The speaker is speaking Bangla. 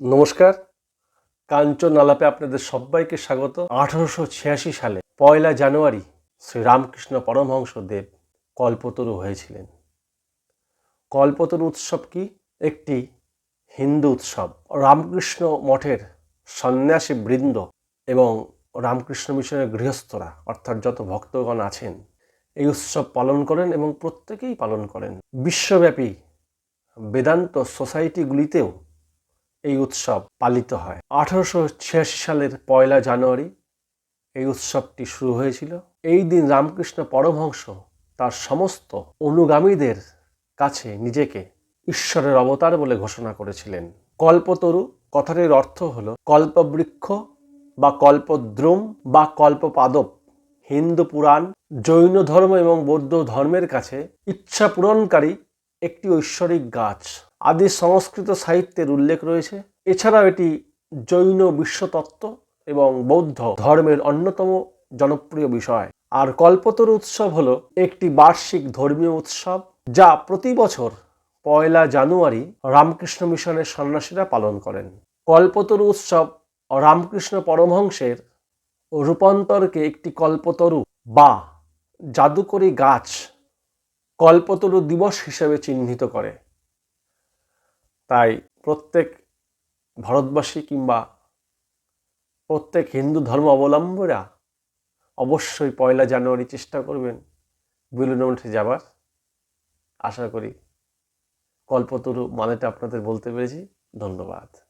নমস্কার। কাঞ্চন আলাপে আপনাদের সবাইকে স্বাগত। আঠারোশো ছিয়াশি সালে পয়লা জানুয়ারি শ্রী রামকৃষ্ণ পরমহংসদেব কল্পতরু হয়েছিলেন। কল্পতরু উৎসব কি? একটি হিন্দু উৎসব। রামকৃষ্ণ মঠের সন্ন্যাসী বৃন্দ এবং রামকৃষ্ণ মিশনের গৃহস্থরা, অর্থাৎ যত ভক্তগণ আছেন, এই উৎসব পালন করেন এবং প্রত্যেকেই পালন করেন। বিশ্বব্যাপী বেদান্ত সোসাইটিগুলিতেও এই উৎসব পালিত হয়। আঠারোশো ছিয়াশি সালের পয়লা জানুয়ারি এই উৎসবটি শুরু হয়েছিল। এই দিন রামকৃষ্ণ পরমহংস তার সমস্ত অনুগামীদের কাছে নিজেকে ঈশ্বরের অবতার বলে ঘোষণা করেছিলেন। কল্পতরু, কথাটির অর্থ হল কল্পবৃক্ষ বা কল্পদ্রুম বা কল্পপাদপ। হিন্দু পুরাণ, জৈন ধর্ম এবং বৌদ্ধ ধর্মের কাছে ইচ্ছা পূরণকারী একটি ঐশ্বরিক গাছ। আদি সংস্কৃত সাহিত্যের উল্লেখ রয়েছে। এছাড়াও এটি জৈন বিশ্বতত্ত্ব এবং বৌদ্ধ ধর্মের অন্যতম জনপ্রিয় বিষয়। আর কল্পতরু উৎসব হলো একটি বার্ষিক ধর্মীয় উৎসব যা প্রতি বছর পয়লা জানুয়ারি রামকৃষ্ণ মিশনের সন্ন্যাসীরা পালন করেন। কল্পতরু উৎসব রামকৃষ্ণ পরমহংসের রূপান্তরকে একটি কল্পতরু বা জাদুকরী গাছ কল্পতরু দিবস হিসেবে চিহ্নিত করে। তাই প্রত্যেক ভারতবাসী কিংবা প্রত্যেক হিন্দু ধর্ম অবলম্বীরা অবশ্যই পয়লা জানুয়ারি চেষ্টা করবেন বেলুন মঠে যাবার। আশা করি কল্পতরু মানেটা আপনাদের বলতে পেরেছি। ধন্যবাদ।